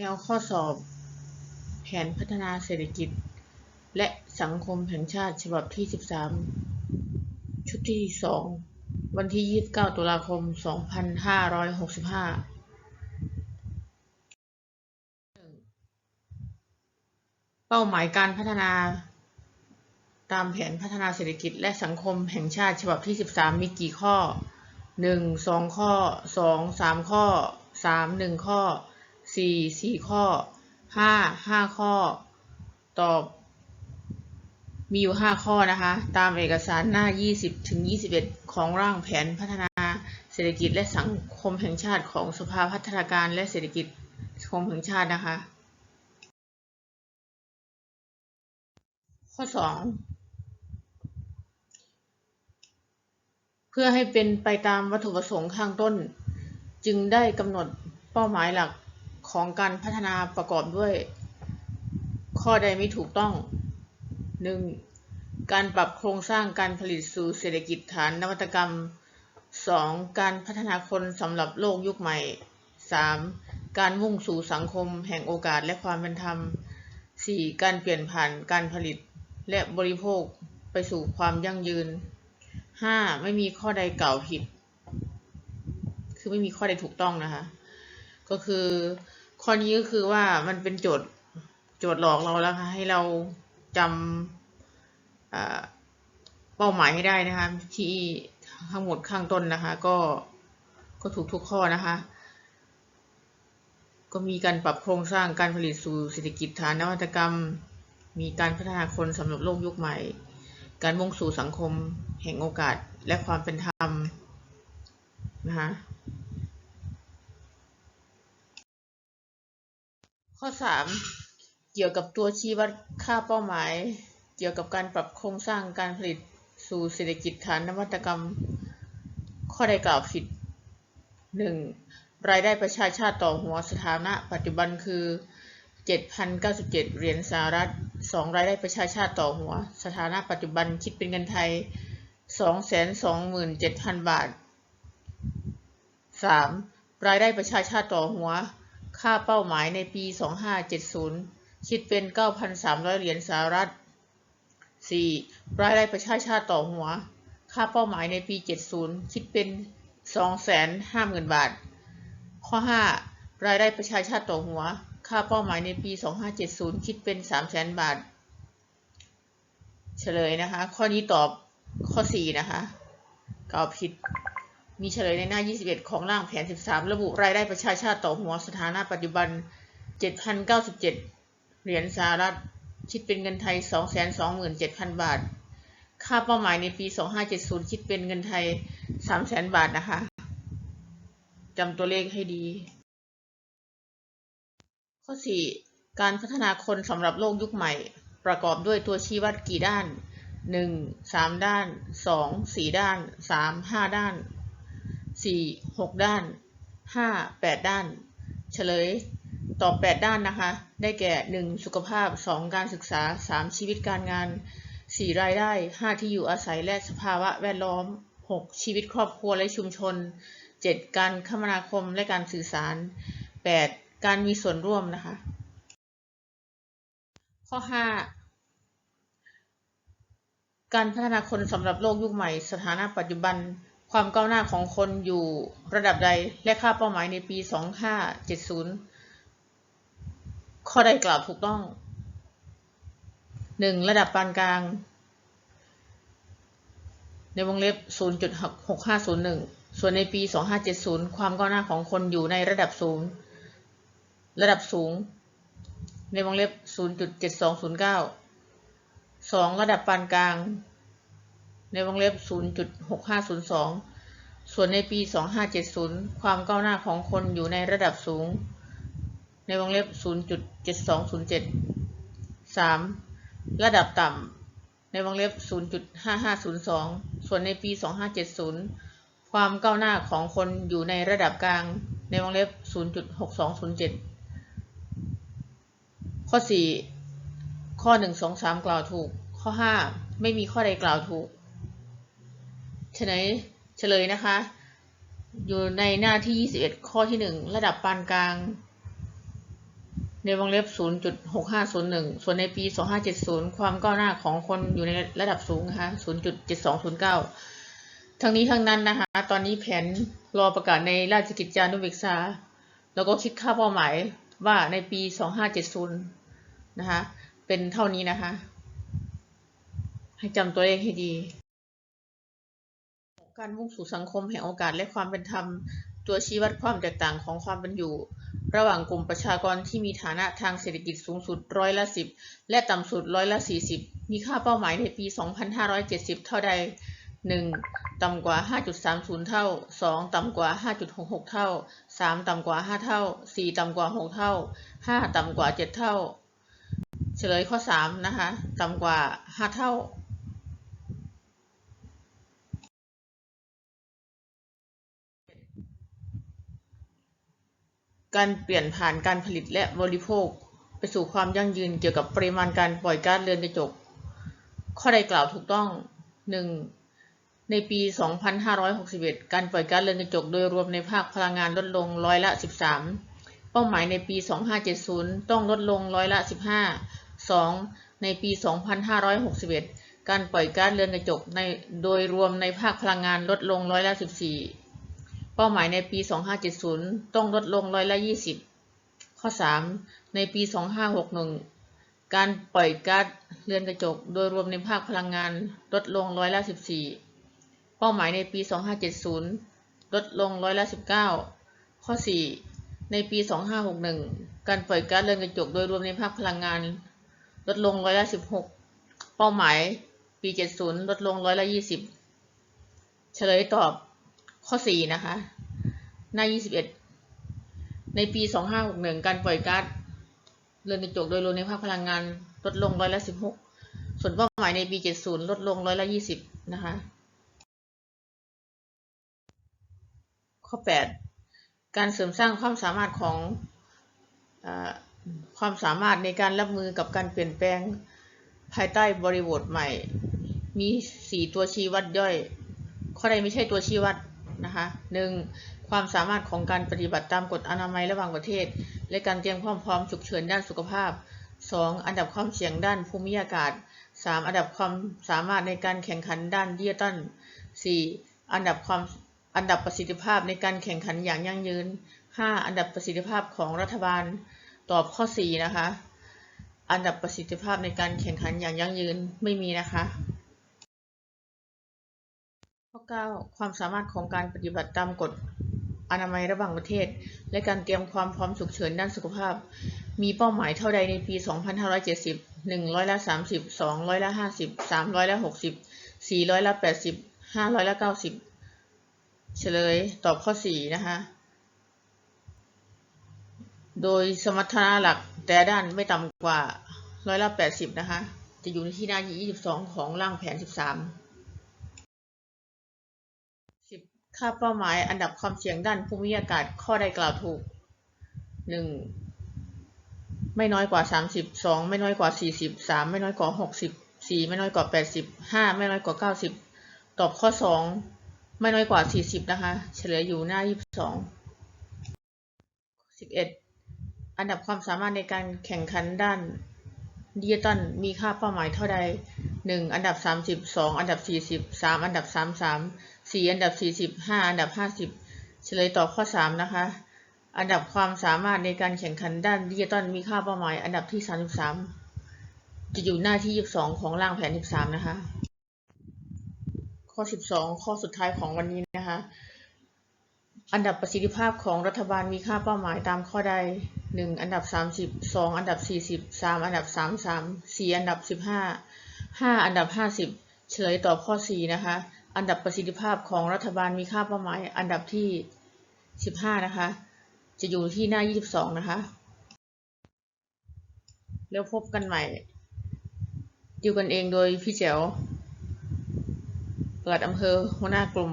แนวข้อสอบ แผนพัฒนาเศรษฐกิจ และสังคมแห่งชาติฉบับที่ 13 ชุดที่ 2 วันที่ 29 ตุลาคม 2565เป้าหมายการพัฒนา ตามแผนพัฒนาเศรษฐกิจและสังคมแห่งชาติฉบับที่ 13 มีกี่ข้อ 1 2 ข้อ 2 3 ข้อ 3 1 ข้อ 4 4ข้อ5 5ข้อ ตอบ มีอยู่5ข้อนะคะ ตามเอกสารหน้า 20ถึง21 ของร่างแผนพัฒนาเศรษฐกิจและสังคมแห่งชาติของสภาพัฒนาการและเศรษฐกิจสังคมแห่งชาตินะคะ ข้อ 2 เพื่อให้เป็นไปตามวัตถุประสงค์ข้างต้น จึงได้กำหนดเป้าหมายหลัก ของการพัฒนาประกอบด้วย ข้อใดไม่ถูกต้อง 1. การปรับโครงสร้างการผลิตสู่เศรษฐกิจฐานนวัตกรรม 2. การพัฒนาคนสำหรับโลกยุคใหม่ 3. การมุ่งสู่สังคมแห่งโอกาสและความเป็นธรรม 4. การเปลี่ยนผ่านการผลิตและบริโภคไปสู่ความยั่งยืน 5. ไม่มีข้อใดกล่าวผิด คือไม่มีข้อใดถูกต้องนะคะ ก็คือ ข้อนี้ก็คือว่ามันเป็นโจทย์โจทย์หลอกเราแล้วค่ะให้เราจำเป้าหมายให้ได้นะคะที่ทั้งหมดข้างต้นนะคะ ก็ก็ถูกทุกข้อนะคะ ก็มีการปรับโครงสร้างการผลิตสู่เศรษฐกิจฐานนวัตกรรม มีการพัฒนาคนสำหรับโลกยุคใหม่ การมุ่งสู่สังคมแห่งโอกาสและความเป็นธรรมนะคะ ข้อ 3 เกี่ยวกับตัวชี้วัดค่าเป้าหมาย เกี่ยวกับการปรับโครงสร้างการผลิตสู่เศรษฐกิจฐานนวัตกรรม ข้อใดกล่าวผิด 1. รายได้ประชาชาติต่อหัวสถานะปัจจุบันคือ 7,097 เหรียญสหรัฐ 2. รายได้ประชาชาติต่อหัว สถานะปัจจุบันคิดเป็นเงินไทย 227,000 บาท 3. รายได้ประชาชาติต่อหัว ค่าเป้าหมายในปี 2570 คิดเป็น 9,300 เหรียญสหรัฐ 4. รายได้ประชาชาติต่อหัว ค่าเป้าหมายในปี 70 คิดเป็น 250,000 บาท ข้อ 5 รายได้ประชาชาติต่อหัว ค่าเป้าหมายในปี 2570 คิดเป็น 300,000 บาท เฉลยนะคะ ข้อนี้ตอบข้อ 4 นะคะกล่าวผิด มีเฉลยในหน้า 21 ของร่างแผน 13 ระบุรายได้ประชาชาติต่อหัวสถานะปัจจุบัน 7,097 เหรียญสหรัฐ คิดเป็นเงินไทย 227,000 บาท ค่าเป้าหมายในปี 2570 คิดเป็นเงินไทย 300,000 บาทนะคะจำตัวเลขให้ดี ข้อ 4 การพัฒนาคนสำหรับโลกยุคใหม่ ประกอบด้วยตัวชี้วัดกี่ด้าน 1. 3 ด้าน 2. 4 ด้าน 3. 5 ด้าน 4. 6 ด้าน 5. 8 ด้าน เฉลยตอบ 8 ด้านนะคะ ได้แก่ 1. สุขภาพ 2. การศึกษา 3. ชีวิตการงาน 4. รายได้ 5. ที่อยู่อาศัยและสภาวะแวดล้อม 6. ชีวิตครอบครัวและชุมชน 7. การคมนาคมและการสื่อสาร 8. การมีส่วนร่วมนะคะ ข้อ 5การพัฒนาคนสำหรับโลกยุคใหม่ สถานะปัจจุบัน ความก้าวหน้าของคนอยู่ระดับใดและค่าเป้าหมายในปี 2570 ข้อใดกล่าวถูกต้อง 1. ระดับปานกลาง ในวงเล็บ 0.6501 ส่วนในปี 2570 ความก้าวหน้าของคนอยู่ในระดับสูง ระดับสูง ในวงเล็บ 0.7209 2. ระดับปานกลาง ในวงเล็บ 0.6502 ส่วนในปี 2570 ความก้าวหน้าของคนอยู่ในระดับสูง ในวงเล็บ 0.7207 3. ระดับต่ำ ในวงเล็บ 0.5502 ส่วนในปี 2570 ความก้าวหน้าของคนอยู่ในระดับกลาง ในวงเล็บ 0.6207 ข้อ 4 ข้อ 1 2 3 กล่าวถูก ข้อ 5 ไม่มีข้อใดกล่าวถูก ฉลยเฉลยนะคะ อยู่ในหน้าที่ 21 ข้อที่ 1 ระดับปานกลาง ในวงเล็บ 0.6501 ส่วนในปี 2570 ความก้าวหน้าของคนอยู่ในระดับสูงนะคะ0.7209 ทั้งนี้ทั้งนั้นนะคะ ตอนนี้แผนรอประกาศในราชกิจจานุเบกษา แล้วก็คิดค่าเป้าหมายว่าในปี 2570 นะคะ เป็นเท่านี้นะคะ ให้จำตัวเลขให้ดี การมุ่งสู่สังคมแห่งโอกาสและความเป็นธรรม ตัวชี้วัดความแตกต่างของความเป็นอยู่ ระหว่างกลุ่มประชากรที่มีฐานะทางเศรษฐกิจสูงสุดร้อยละสิบและต่ำสุดร้อยละสี่สิบมีค่าเป้าหมายในปี 2570 เท่าใด 1. ต่ำกว่า 5.30 เท่า 2. ต่ำกว่า 5.66 เท่า 3. ต่ำกว่า 5 เท่า 4. ต่ำกว่า 6 เท่า 5. ต่ำกว่า 7 เท่า เฉลยข้อ 3 นะคะ ต่ำกว่า 5 เท่า การเปลี่ยนผ่านการผลิตและบริโภค ไปสู่ความยั่งยืนเกี่ยวกับปริมาณการปล่อยก๊าซเรือนกระจก ข้อใดกล่าวถูกต้อง 1. ในปี 2561 การปล่อยก๊าซเรือนกระจกโดยรวมในภาคพลังงานลดลงร้อยละ 13 เป้าหมายในปี 2570 ต้องลดลงร้อยละ 15 2. ในปี 2561 การปล่อยก๊าซเรือนกระจกในโดยรวมในภาคพลังงานลดลงร้อยละ 14 เป้าหมายในปี 2570 ต้องลดลงร้อยละ 20 ข้อ 3 ในปี 2561 การปล่อยก๊าซเรือนกระจกโดยรวมในภาคพลังงานลดลงร้อยละ 14 เป้าหมายในปี 2570 ลดลงร้อยละ 19 ข้อ 4 ในปี 2561 การปล่อยก๊าซเรือนกระจกโดยรวมในภาคพลังงาน ลดลงร้อยละ 16 เป้าหมายปี 70 ลดลงร้อยละ 20 เฉลยตอบ ข้อ4นะคะหน้า21ในปี2561การปล่อยก๊าซเรือนกระจกโดยรวมในภาคพลังงานลดลงร้อยละ16ส่วนเป้าหมายในปี70ลดลงร้อยละ20นะคะข้อ 8 การเสริมสร้างความสามารถของอความสามารถในการรับมือกับการเปลี่ยนแปลงภายใต้บริบทใหม่ มี 4 ตัวชี้วัดย่อย ข้อใดไม่ใช่ตัวชี้วัด นะคะ 1. ความสามารถของการปฏิบัติตามกฎอนามัยระหว่างประเทศ และการเตรียมความพร้อมฉุกเฉินด้านสุขภาพ 2. อันดับความเสี่ยงด้านภูมิอากาศ 3. อันดับความสามารถในการแข่งขันด้านดิจิทัล 4. อันดับความอันดับประสิทธิภาพในการแข่งขันอย่างยั่งยืน 5. อันดับประสิทธิภาพของรัฐบาล ตอบข้อ 4 นะคะ อันดับประสิทธิภาพในการแข่งขันอย่างยั่งยืนไม่มีนะคะ ข้อ 9 ความสามารถของการปฏิบัติตามกฎอนามัยระหว่างประเทศ และการเตรียมความพร้อมฉุกเฉินด้านสุขภาพ มีเป้าหมายเท่าใดในปี 2570 1ร้อยละ30 2ร้อยละ50 3ร้อยละ60 4ร้อยละ80 5ร้อยละ90 เฉลยตอบข้อ 4 นะคะ โดยสมรรถนะหลักแต่ด้านไม่ต่ำกว่าร้อยละ80 นะคะ จะอยู่ในที่หน้า 22 ของร่างแผน 13 ค่าเป้าหมายอันดับความเสี่ยงด้านภูมิอากาศข้อใดกล่าวถูก 1. ไม่น้อยกว่า 30 2 ไม่น้อยกว่า 40 3 ไม่น้อยกว่า 60 4 ไม่น้อยกว่า 80 5 ไม่น้อยกว่า 90 ตอบข้อ 2 ไม่น้อยกว่า 40 นะคะ เฉลยอยู่หน้า 22 11 อันดับความสามารถในการแข่งขันด้านดิจิตอลมีค่าเป้าหมายเท่าใด 1. อันดับ30 2อันดับ 40 3 อันดับ 33 4อันดับ40 5อันดับ50เฉลยตอบข้อ3นะคะ อันดับความสามารถในการแข่งขันด้านดิจิตอลมีค่าเป้าหมาย อันดับที่33จะอยู่หน้าที่ 22 ของร่างแผน 13 นะคะ ข้อ 12 ข้อสุดท้ายของวันนี้นะคะ อันดับประสิทธิภาพของรัฐบาลมีค่าเป้าหมายตามข้อใด 1. อันดับ 30 2 อันดับ 40 3 อันดับ 33 4 อันดับ 15 5 อันดับ 50 เฉลยตอบข้อ 4 นะคะ อันดับประสิทธิภาพของรัฐบาลมีค่าเป้าหมาย อันดับที่ 15 นะคะ จะอยู่ที่หน้า 22 นะคะ แล้วพบกันใหม่อยู่กันเองโดยพี่แจ๋วเปิดอำเภอหัวหน้ากลุ่ม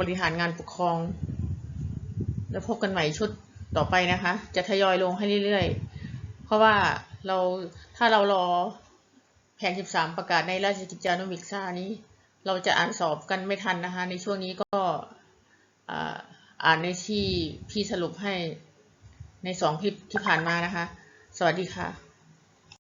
บริหารงานปกครอง แล้วพบกันใหม่ชุดต่อไปนะคะ จะทยอยลงให้เรื่อยๆ เพราะว่าเราถ้าเรารอแผน 13 ประกาศในราชกิจจานุเบกษานี้ เราจะอ่านสอบกันไม่ทันนะคะ ในช่วงนี้ก็อ่านในที่พี่สรุปให้ในสองคลิปที่ผ่านมานะคะ สวัสดีค่ะ